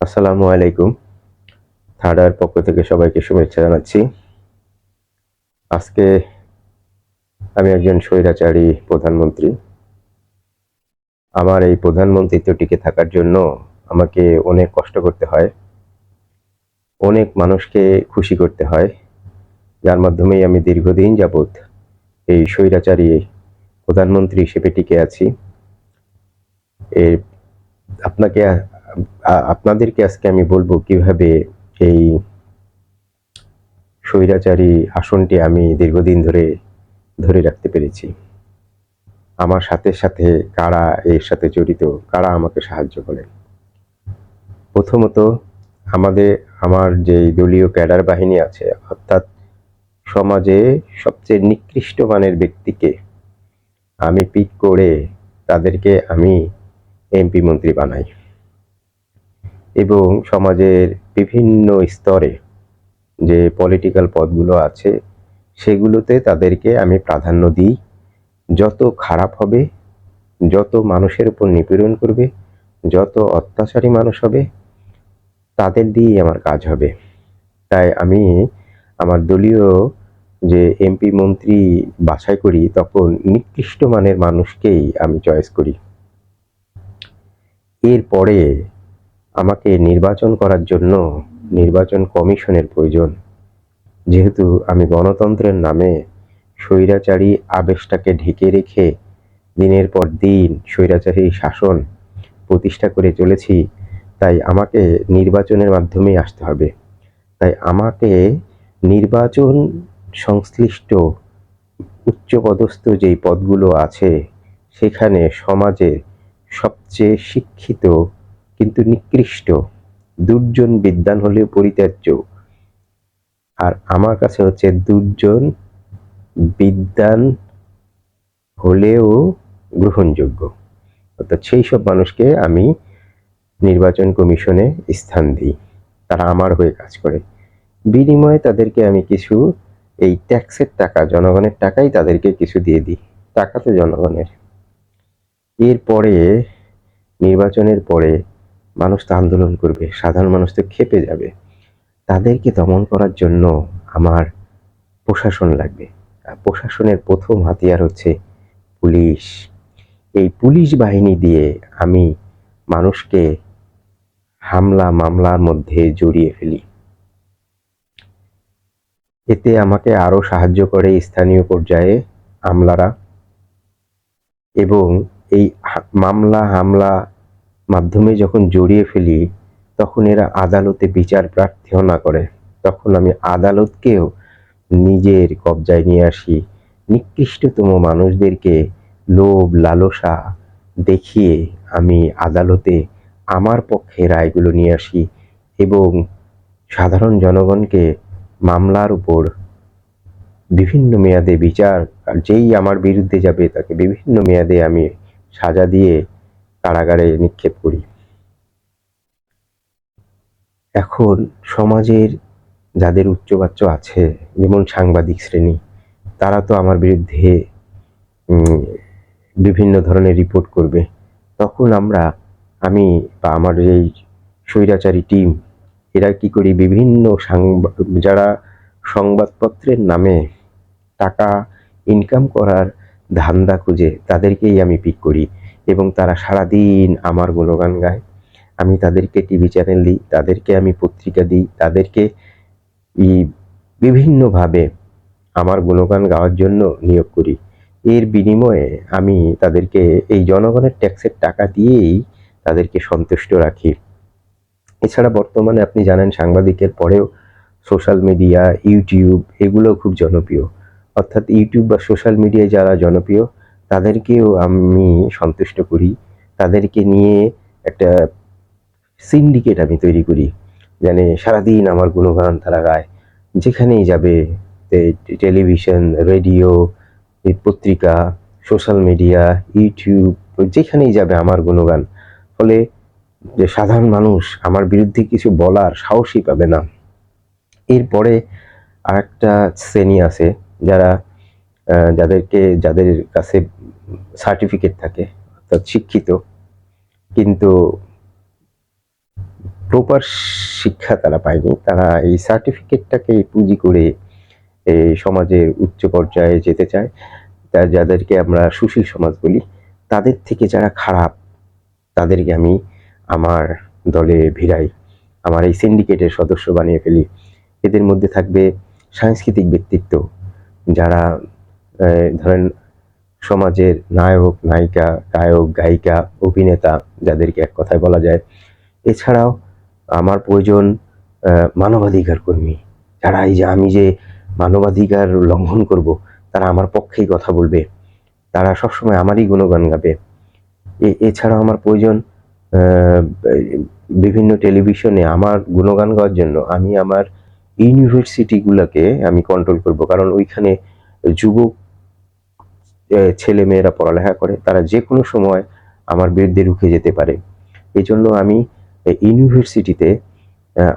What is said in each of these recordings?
আসসালামু আলাইকুম। থার্ডার পক্ষ থেকে সবাইকে শুভেচ্ছা জানাচ্ছি। আজকে আমি একজন স্বৈরাচারী প্রধানমন্ত্রী। আমার এই প্রধানমন্ত্রিত্ব টিকে থাকার জন্য আমাকে অনেক কষ্ট করতে হয়। অনেক মানুষকে খুশি করতে হয়। যার মাধ্যমেই আমি দীর্ঘদিন যাবৎ এই স্বৈরাচারী প্রধানমন্ত্রী হিসেবে টিকে আছি। এর আপনাকে আপনাদেরকে আজকে আমি বলব কীভাবে এই স্বৈরাচারী আসনটি আমি দীর্ঘদিন ধরে ধরে রাখতে পেরেছি। আমার সাথে সাথে কারা এর সাথে জড়িত, কারা আমাকে সাহায্য করে প্রথমত আমাদের, আমার যে দলীয় ক্যাডার বাহিনী আছে, অর্থাৎ সমাজে সবচেয়ে নিকৃষ্ট মানের ব্যক্তিকে আমি পিক করে তাদেরকে আমি এমপি মন্ত্রী বানাই। এবং সমাজের বিভিন্ন স্তরে যে পলিটিক্যাল পদগুলো আছে, সেগুলোতে তাদেরকে আমি প্রাধান্য দিই। যত খারাপ হবে, যত মানুষের উপর নিপীড়ন করবে, যত অত্যাচারী মানুষ হবে, তাদের দিয়েই আমার কাজ হবে। তাই আমি আমার দলীয় যে এমপি মন্ত্রী বাছাই করি, তখন নিকৃষ্ট মানের মানুষকেই আমি চয়েস করি। এরপরে আমাকে নির্বাচন করার জন্য নির্বাচন কমিশনের প্রয়োজন। যেহেতু আমি গণতন্ত্রের নামে স্বৈরাচারী আবেশটাকে ঢেকে রেখে দিনের পর দিন স্বৈরাচারী শাসন প্রতিষ্ঠা করে চলেছি, তাই আমাকে নির্বাচনের মাধ্যমেই আসতে হবে। তাই আমাকে নির্বাচন সংশ্লিষ্ট উচ্চপদস্থ যেই পদগুলো আছে, সেখানে সমাজে সবচেয়ে শিক্ষিত কিন্তু নিকৃষ্ট, দুর্জন বিদ্যান হলেও পরিত্যাজ্য। আর আমার কাছে হচ্ছে দুর্জন বিদ্যান হলেও গ্রহণযোগ্য। অর্থাৎ সেই সব মানুষকে আমি নির্বাচন কমিশনে স্থান দিই। তারা আমার হয়ে কাজ করে। বিনিময়ে তাদেরকে আমি কিছু, এই ট্যাক্সের টাকা, জনগণের টাকাই তাদেরকে কিছু দিয়ে দিই। টাকা তো জনগণের। এরপরে, নির্বাচনের পরে মানুষ তো আন্দোলন করবে, সাধারণ মানুষ তো খেপে যাবে। তাদেরকে দমন করার জন্য আমার প্রশাসন লাগবে। প্রশাসনের প্রথম হাতিয়ার হচ্ছে পুলিশ। এই পুলিশ বাহিনী দিয়ে আমি মানুষকে হামলা, মামলার মধ্যে জড়িয়ে ফেলি। এতে আমাকে আরও সাহায্য করে স্থানীয় পর্যায়ে আমলারা। এবং এই মামলা, হামলা মাধ্যমে যখন জড়িয়ে ফেলি, তখন এরা আদালতে বিচার প্রার্থীও না করে। তখন আমি আদালতকেও নিজের কবজায় নিয়ে আসি। নিকৃষ্টতম মানুষদেরকে লোভ, লালসা দেখিয়ে আমি আদালতে আমার পক্ষে রায়গুলো নিয়ে আসি এবং সাধারণ জনগণকে মামলার উপর বিভিন্ন মেয়াদে বিচার আর যেই আমার বিরুদ্ধে যাবে তাকে বিভিন্ন মেয়াদে আমি সাজা দিয়ে কারাগারে নিক্ষেপ করি। এখন সমাজের যাদের উচ্চবাচ্য আছে, যেমন সাংবাদিক শ্রেণি, তারা তো আমার বিরুদ্ধে বিভিন্ন ধরনের রিপোর্ট করবে। তখন আমরা, আমি বা আমার এই স্বৈরাচারী টিম, এরা কি করি, বিভিন্ন সাংবাদ যারা সংবাদপত্রের নামে টাকা ইনকাম করার ধান্দা খুঁজে, তাদেরকেই আমি পিক করি। এবং তারা সারাদিন আমার গুণগান গায়। আমি তাদেরকে টিভি চ্যানেল দিই, তাদেরকে আমি পত্রিকা দিই, তাদেরকে বিভিন্নভাবে আমার গুণগান গাওয়ার জন্য নিয়োগ করি। এর বিনিময়ে আমি তাদেরকে এই জনগণের ট্যাক্সের টাকা দিয়েই তাদেরকে সন্তুষ্ট রাখি। এছাড়া বর্তমানে আপনি জানেন সাংবাদিকের পরেও সোশ্যাল মিডিয়া, ইউটিউব এগুলো খুব জনপ্রিয়। অর্থাৎ ইউটিউব বা সোশ্যাল মিডিয়ায় যারা জনপ্রিয় তাদেরকেও আমি সন্তুষ্ট করি। তাদেরকে নিয়ে একটা সিন্ডিকেট আমি তৈরি করি মানে সারাদিন আমার গুণগান তারা গায়। যেখানেই যাবে টেলিভিশন রেডিও পত্রিকা সোশ্যাল মিডিয়া ইউটিউব যেখানেই যাবে আমার গুণগান। ফলে যে সাধারণ মানুষ আমার বিরুদ্ধে কিছু বলার সাহসই পাবে না। এরপরে আরেকটা শ্রেণি আছে যারা যাদেরকে, যাদের কাছে সার্টিফিকেট থাকে, অর্থাৎ শিক্ষিত। কিন্তু প্রপার শিক্ষা তারা পায়নি। তারা এই সার্টিফিকেটটাকে পুঁজি করে সমাজের উচ্চ পর্যায়ে যেতে চায়। তা যাদেরকে আমরা সুশীল সমাজ বলি, তাদের থেকে যারা খারাপ, তাদেরকে আমি আমার দলে ভিড়াই, আমার এই সিন্ডিকেটের সদস্য বানিয়ে ফেলি। এদের মধ্যে থাকবে সাংস্কৃতিক ব্যক্তিত্ব, যারা ধরেন সমাজের নায়ক, নায়িকা, গায়ক, গায়িকা, অভিনেতা যাদেরকে এক কথায় বলা যায়। এছাড়াও আমার প্রয়োজন মানবাধিকার কর্মী। যারা এই যে আমি যে মানবাধিকার লঙ্ঘন করব, তারা আমার পক্ষেই কথা বলবে। তারা সবসময় আমারই গুণগান গাবে। এছাড়াও আমার প্রয়োজন বিভিন্ন টেলিভিশনে আমার গুণগান গাওয়ার জন্য আমি আমার ইউনিভার্সিটিগুলোকে আমি কন্ট্রোল করব। কারণ ওইখানে যুবক ছেলে মেয়েরা পড়ালেখা করে, তারা যে কোনো সময় আমার বিরুদ্ধে রুখে যেতে পারে। এই জন্য আমি ইউনিভার্সিটিতে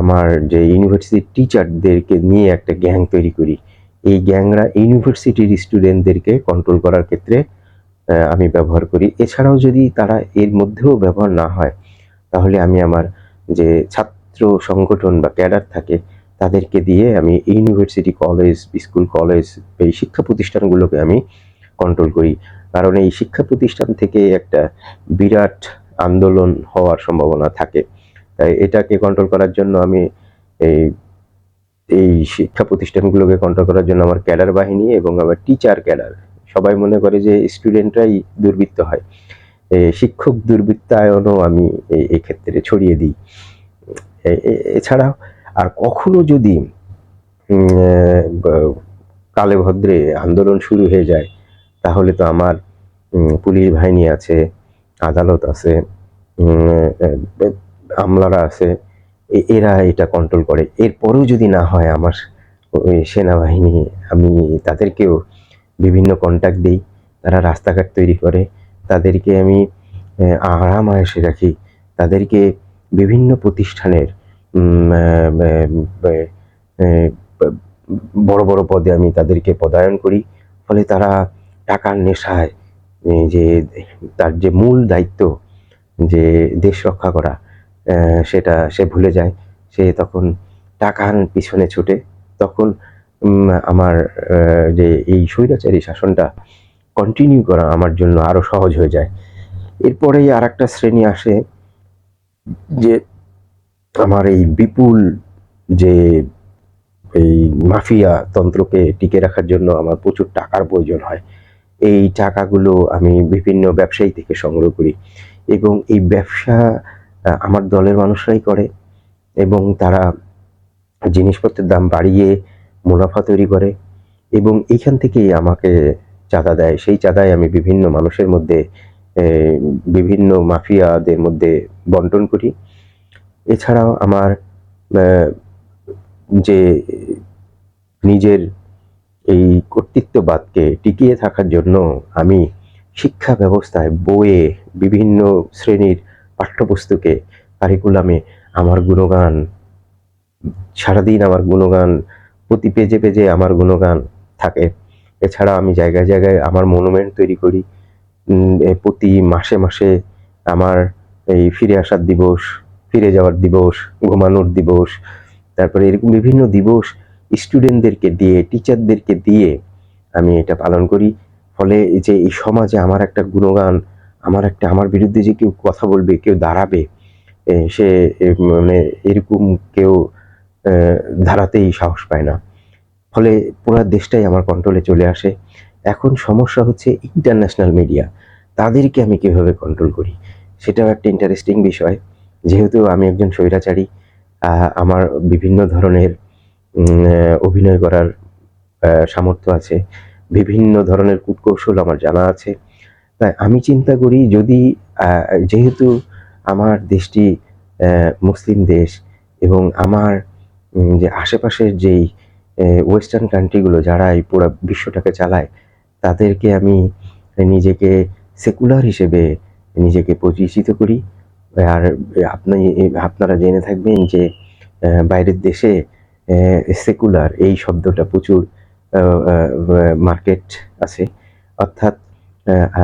আমার যে ইউনিভার্সিটির টিচারদেরকে নিয়ে একটা গ্যাং তৈরি করি। এই গ্যাংরা ইউনিভার্সিটির স্টুডেন্টদেরকে কন্ট্রোল করার ক্ষেত্রে আমি ব্যবহার করি। এছাড়াও যদি তারা এর মধ্যেও ব্যবহার না হয়, তাহলে আমি আমার যে ছাত্র সংগঠন বা ক্যাডার থাকে, তাদেরকে দিয়ে আমি ইউনিভার্সিটি কলেজ, স্কুল কলেজ এই শিক্ষা প্রতিষ্ঠানগুলোকে আমি কন্ট্রোল করি। কারণ এই শিক্ষা প্রতিষ্ঠান থেকে একটা বিরাট আন্দোলন হওয়ার সম্ভাবনা থাকে। তাই এটাকে কন্ট্রোল করার জন্য আমি এই এই শিক্ষা প্রতিষ্ঠানগুলোকে কন্ট্রোল করার জন্য আমার ক্যাডার বাহিনী এবং আমার টিচার ক্যাডার, সবাই মনে করে যে স্টুডেন্টরাই দুর্বৃত্ত হয়। শিক্ষক দুর্বৃত্তায়নও আমি এই- ক্ষেত্রে ছড়িয়ে দিই। এছাড়াও আর কখনো যদি কালে ভদ্রে আন্দোলন শুরু হয়ে যায় তাহলে তো আমার পুলিশ বাহিনী আছে, আদালত আছে আমলারা আছে এরা এটা কন্ট্রোল করে। এরপরেও যদি না হয় আমার সেনাবাহিনী, আমি তাদেরকেও বিভিন্ন কন্ট্যাক্ট দিই, তারা রাস্তাঘাট তৈরি করে, তাদেরকে আমি আরাম আয়েসে রাখি, তাদেরকে বিভিন্ন প্রতিষ্ঠানের বড় বড় পদে আমি তাদেরকে পদায়ন করি, ফলে তারা টাকার নেশায় যে তার যে মূল দায়িত্ব যে দেশ রক্ষা করা সেটা সে ভুলে যায়। সে তখন টাকার পিছনে ছুটে, তখন আমার যে এই স্বৈরাচারী শাসনটা কন্টিনিউ করা আমার জন্য আরও সহজ হয়ে যায়। এরপরেই আর একটা শ্রেণি আসে, যে আমার এই বিপুল যে এই মাফিয়া তন্ত্রকে টিকে রাখার জন্য আমার প্রচুর টাকার প্রয়োজন হয়। এই টাকাগুলো আমি বিভিন্ন ব্যবসায়ী থেকে সংগ্রহ করি এবং এই ব্যবসা আমার দলের মানুষরাই করে এবং তারা জিনিসপত্রের দাম বাড়িয়ে মুনাফা তৈরি করে এবং এইখান থেকেই আমাকে চাঁদা দেয়। সেই চাঁদায় আমি বিভিন্ন মানুষের মধ্যে বিভিন্ন মাফিয়াদের মধ্যে বন্টন করি। এছাড়াও আমার যে নিজের এই কর্তৃত্ববাদকে টিকিয়ে থাকার জন্য আমি শিক্ষা ব্যবস্থায় বইয়ে বিভিন্ন শ্রেণির পাঠ্যপুস্তকে কারিকুলামে আমার গুণগান, সারাদিন আমার গুণগান, প্রতি পেজে পেজে আমার গুণগান থাকে। এছাড়া আমি জায়গায় জায়গায় আমার মনুমেন্ট তৈরি করি। প্রতি মাসে মাসে আমার এই ফিরে আসার দিবস, ফিরে যাওয়ার দিবস, ঘুমানোর দিবস, তারপরে এরকম বিভিন্ন দিবস স্টুডেন্টদেরকে দিয়ে টিচারদেরকে দিয়ে আমি এটা পালন করি। ফলে যে এই সমাজে আমার একটা গুণগান, আমার একটা, আমার বিরুদ্ধে যে কেউ কথা বলবে, কেউ দাঁড়াবে সে মানে এরকম কেউ দাঁড়াতেই সাহস পায় না। ফলে পুরো দেশটাই আমার কন্ট্রোলে চলে আসে। এখন সমস্যা হচ্ছে ইন্টারন্যাশনাল মিডিয়া তাদেরকে আমি কীভাবে কন্ট্রোল করি? সেটাও একটা ইন্টারেস্টিং বিষয়। যেহেতু আমি একজন স্বৈরাচারী আমার বিভিন্ন ধরনের অভিনয় করার সামর্থ্য আছে। বিভিন্ন ধরনের কূটকৌশল আমার জানা আছে। তাই আমি চিন্তা করি যদি যেহেতু আমার দেশটি মুসলিম দেশ এবং আমার যে আশেপাশের যেই ওয়েস্টার্ন কান্ট্রিগুলো যারা এই পুরো বিশ্বটাকে চালায়, তাদেরকে আমি নিজেকে সেকুলার হিসেবে নিজেকে পরিচিত করি। আর আপনি, আপনারা জেনে থাকবেন যে বাইরের দেশে সেকুলার এই শব্দটা প্রচুর মার্কেট আছে। অর্থাৎ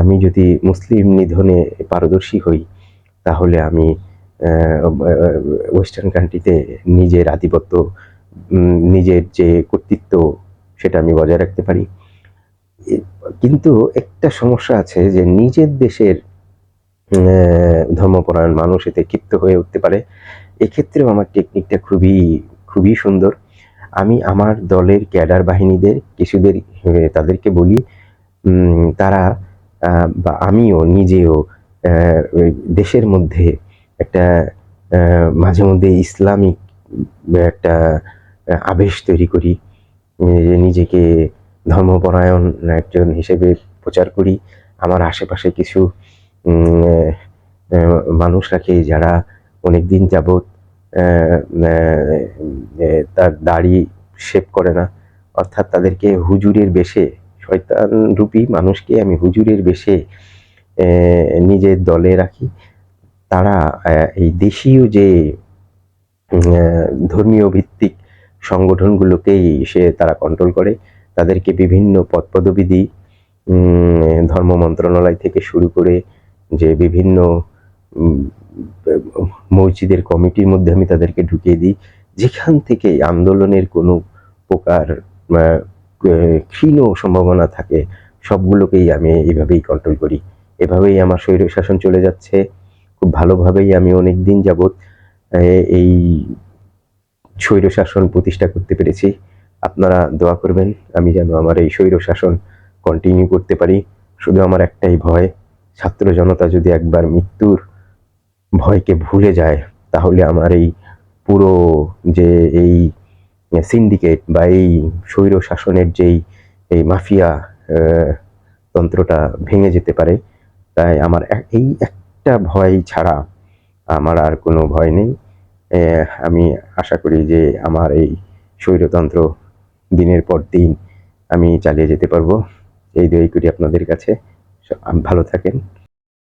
আমি যদি মুসলিম নিধনে পারদর্শী হই, তাহলে আমি ওয়েস্টার্ন কান্ট্রিতে নিজের আধিপত্য নিজের যে কর্তৃত্ব, সেটা আমি বজায় রাখতে পারি। কিন্তু একটা সমস্যা আছে যে নিজের দেশের ধর্মপরায়ণ মানুষ এতে ক্ষিপ্ত হয়ে উঠতে পারে। এক্ষেত্রেও আমার টেকনিকটা খুবই খুবই সুন্দর। আমি আমার দলের ক্যাডার বাহিনীদের কিছুদের তাদেরকে বলি তারা বা আমিও নিজেও দেশের মধ্যে একটা মাঝে মধ্যে ইসলামিক একটা আবেশ তৈরি করি নিজেকে ধর্মপরায়ণ একজন হিসেবে প্রচার করি। আমার আশেপাশে কিছু মানুষ রাখে যারা অনেক দিন আহ, তার দাড়ি শেভ করে না। অর্থাৎ তাদেরকে হুজুরের বেশে, শয়তান রূপী মানুষকে আমি হুজুরের বেশে নিজের দলে রাখি। তারা এই দেশীয় যে ধর্মীয় ভিত্তিক সংগঠনগুলোকেই সে তারা কন্ট্রোল করে। তাদেরকে বিভিন্ন পদ পদবি দিই ধর্ম মন্ত্রণালয় থেকে শুরু করে যে বিভিন্ন মসজিদের কমিটির মধ্যে আমি তাদেরকে ঢুকিয়ে দিই। যেখান থেকে আন্দোলনের কোনো প্রকার ক্ষীণ সম্ভাবনা থাকে, সবগুলোকেই আমি এইভাবেই কন্ট্রোল করি। এভাবেই আমার স্বৈর শাসন চলে যাচ্ছে। খুব ভালোভাবেই আমি অনেক দিন যাবৎ এই স্বৈর শাসন প্রতিষ্ঠা করতে পেরেছি। আপনারা দোয়া করবেন, আমি যেন আমার এই স্বৈর শাসন কন্টিনিউ করতে পারি। শুধু আমার একটাই ভয়, ছাত্র জনতা যদি একবার মৃত্যুর ভয়কে ভুলে যায়, তাহলে আমার এই পুরো যে এই সিন্ডিকেট বা এই স্বৈর শাসনের যেই, এই মাফিয়া তন্ত্রটা ভেঙে যেতে পারে, তাই আমার এই একটা ভয় ছাড়া আমার আর কোনো ভয় নেই। আমি আশা করি যে আমার এই স্বৈরতন্ত্র দিনের পর দিন আমি চালিয়ে যেতে পারব। এই দই করি আপনাদের কাছে। ভালো থাকেন।